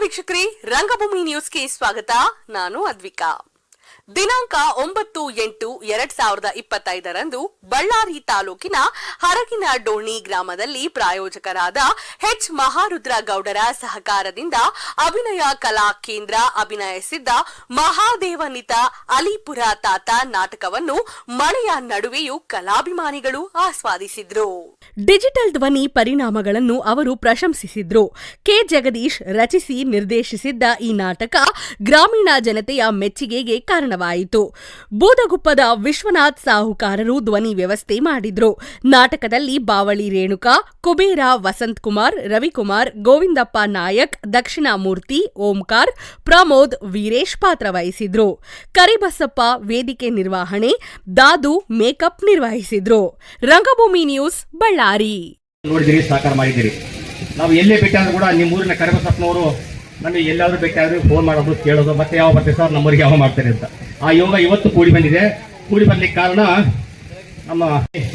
ವೀಕ್ಷಕರೇ ರಂಗಭೂಮಿ ನ್ಯೂಸ್ಗೆ ಸ್ವಾಗತ. ನಾನು ಅದ್ವಿಕಾ. ದಿನಾಂಕ ಒಂಬತ್ತು ಎಂಟು ಎರಡ್ ಸಾವಿರದ ಇಪ್ಪತ್ತೈದರಂದು ಬಳ್ಳಾರಿ ತಾಲೂಕಿನ ಹರಗಿನ ಡೋಣಿ ಗ್ರಾಮದಲ್ಲಿ ಪ್ರಾಯೋಜಕರಾದ ಎಚ್ ಮಹಾರುದ್ರ ಗೌಡರ ಸಹಕಾರದಿಂದ ಅಭಿನಯ ಕಲಾ ಕೇಂದ್ರ ಅಭಿನಯಿಸಿದ್ದ ಮಹಾದೇವನಿತ ಅಲಿಪುರ ತಾತ ನಾಟಕವನ್ನು ಮಳೆಯ ನಡುವೆಯೂ ಕಲಾಭಿಮಾನಿಗಳು ಆಸ್ವಾದಿಸಿದ್ರು. ಡಿಜಿಟಲ್ ಧ್ವನಿ ಪರಿಣಾಮಗಳನ್ನು ಅವರು ಪ್ರಶಂಸಿಸಿದ್ರು. ಕೆ ಜಗದೀಶ್ ರಚಿಸಿ ನಿರ್ದೇಶಿಸಿದ್ದ ಈ ನಾಟಕ ಗ್ರಾಮೀಣ ಜನತೆಯ ಮೆಚ್ಚುಗೆಗೆ ಕಾರಣವಾಯಿತು. ಬೂದಗುಪ್ಪದ ವಿಶ್ವನಾಥ್ ಸಾಹುಕಾರರು ಧ್ವನಿ ವ್ಯವಸ್ಥೆ ಮಾಡಿದ್ರು. ನಾಟಕದಲ್ಲಿ ಬಾವಳಿ ರೇಣುಕಾ, ಕುಬೇರ ವಸಂತ್ ಕುಮಾರ್ ರವಿಕುಮಾರ್, ಗೋವಿಂದಪ್ಪ ನಾಯಕ್, ದಕ್ಷಿಣಾಮೂರ್ತಿ, ಓಂಕಾರ್, ಪ್ರಮೋದ್ ವೀರೇಶ್ ಪಾತ್ರ ವಹಿಸಿದ್ರು. ಕರಿಬಸಪ್ಪ ವೇದಿಕೆ ನಿರ್ವಹಣೆ, ದಾದು ಮೇಕಪ್ ನಿರ್ವಹಿಸಿದ್ರು. ರಂಗಭೂಮಿ ನ್ಯೂಸ್, ಬಳ್ಳಾರಿ. ನಾವು ಎಲ್ಲೇ ಭೇಟಿಯಾದ್ರೂ ಕೂಡ ನಿಮ್ಮ ಊರಿನ ಕರಿಬಸಪ್ಪನವರು ನಮಗೆ ಎಲ್ಲಾದರೂ ಬೇಕಾದ್ರೆ ಫೋನ್ ಮಾಡೋದು, ಕೇಳೋದು, ಮತ್ತೆ ಯಾವ ಬರ್ತೀವಿ ಸರ್ ನಮ್ಮೂರಿಗೆ ಯಾವ ಮಾಡ್ತಾರೆ ಅಂತ. ಆ ಯೋಗ ಇವತ್ತು ಕೂಡಿ ಬಂದಿದೆ. ಕೂಡಿ ಬರ್ಲಿಕ್ಕೆ ಕಾರಣ ನಮ್ಮ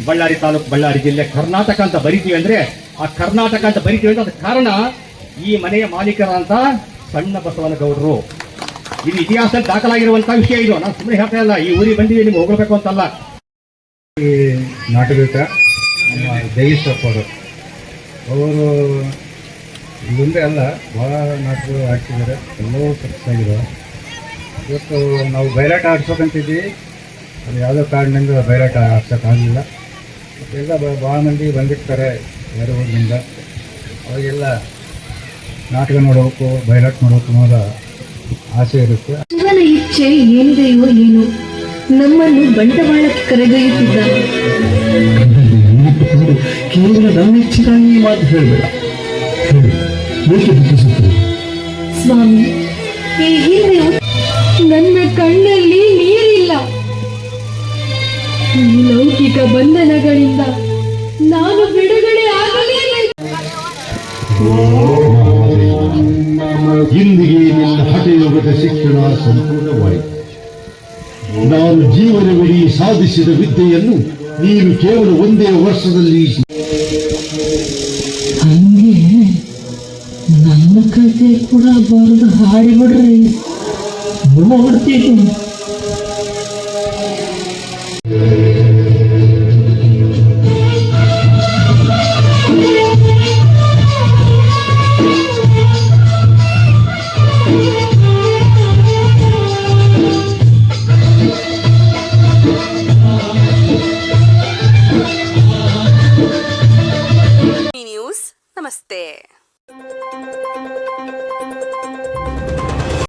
ಬಳ್ಳಾರಿ ತಾಲೂಕು ಬಳ್ಳಾರಿ ಜಿಲ್ಲೆ ಕರ್ನಾಟಕ ಅಂತ ಬರಿತೀವಿ ಅಂದ್ರೆ ಆ ಕರ್ನಾಟಕ ಅಂತ ಬರಿತೀವಿ ಅಂದ್ರೆ ಅದಕ್ಕೆ ಕಾರಣ ಈ ಮನೆಯ ಮಾಲೀಕರಾದಂತ ಸಣ್ಣ ಬಸವನಗೌಡರು. ಇದು ಇತಿಹಾಸದಲ್ಲಿ ದಾಖಲಾಗಿರುವಂತಹ ವಿಷಯ ಇದು. ನಾನು ಸುಮ್ಮನೆ ಹೇಳ್ತಾ ಇಲ್ಲ. ಈ ಊರಿಗೆ ಬಂದಿವಿ ನಿಮ್ಗೆ ಹೋಗ್ಬೇಕು ಅಂತಲ್ಲ. ಈ ನಾಟಕದ ನಮ್ಮ ಜಗೀಶಪ್ಪ ಅವರು ಇದೊಂದೇ ಅಲ್ಲ ಭಾಳ ನಾಟಕ ಆಡ್ತಿದ್ದಾರೆ. ಎಲ್ಲವೂ ಸಕ್ಸಸ್ ಆಗಿದೆ ಇವತ್ತು ನಾವು ಬಯಲಾಟ ಆಡ್ಸೋಕಂತಿದ್ವಿ ಅದು ಯಾವುದೋ ಕಾರಣದಿಂದ ಬೈರಾಟ ಆಗ್ತಕ್ಕಾಗಲಿಲ್ಲ ಎಲ್ಲ ಬ- ಭಾಳ ಮಂದಿ ಬಂದಿರ್ತಾರೆ ಬೇರೆ ಊರಿನಿಂದ ಅವಾಗೆಲ್ಲ ನಾಟಕ ನೋಡಬೇಕು ಬೈರಾಟ್ ನೋಡೋಕು ಅನ್ನೋದ ಆಸೆ ಇರುತ್ತೆ. ಶಿವನ ಇಚ್ಛೆ ಏನಿದೆಯೋ ಏನು? ನಮ್ಮನ್ನು ಬಂಡವಾಳಕ್ಕೆ ಕರೆದೊಯ್ಯುತ್ತಿದ್ದ. ಕೇವಲ ನನ್ನ ಇಚ್ಛೆಗಾಗಿ ಮಾತು ಹೇಳಬೇಡ. ಏಕೆ ಸ್ವಾಮಿ ಈ ಹಿಂದೆ ನನ್ನ ಕಣ್ಣಲ್ಲಿ ನೀರಿಲ್ಲ. ಇಂದಿಗೆ ನಿನ್ನ ಹಠಯೋಗದ ಶಿಕ್ಷಣ ಸಂಪೂರ್ಣವಾಯಿತು. ನಾನು ಜೀವನವಿಡೀ ಸಾಧಿಸಿದ ವಿದ್ಯೆಯನ್ನು ನೀನು ಕೇವಲ ಒಂದೇ ವರ್ಷದಲ್ಲಿ ಹಂಗೆ ನನ್ನ ಕತೆ ಕೂಡ ಬರೆದು ಹಾಡಿಬಿಡ್ರಿ ನೋಡ್ತೀನಿ ನಮಸ್ತೆ.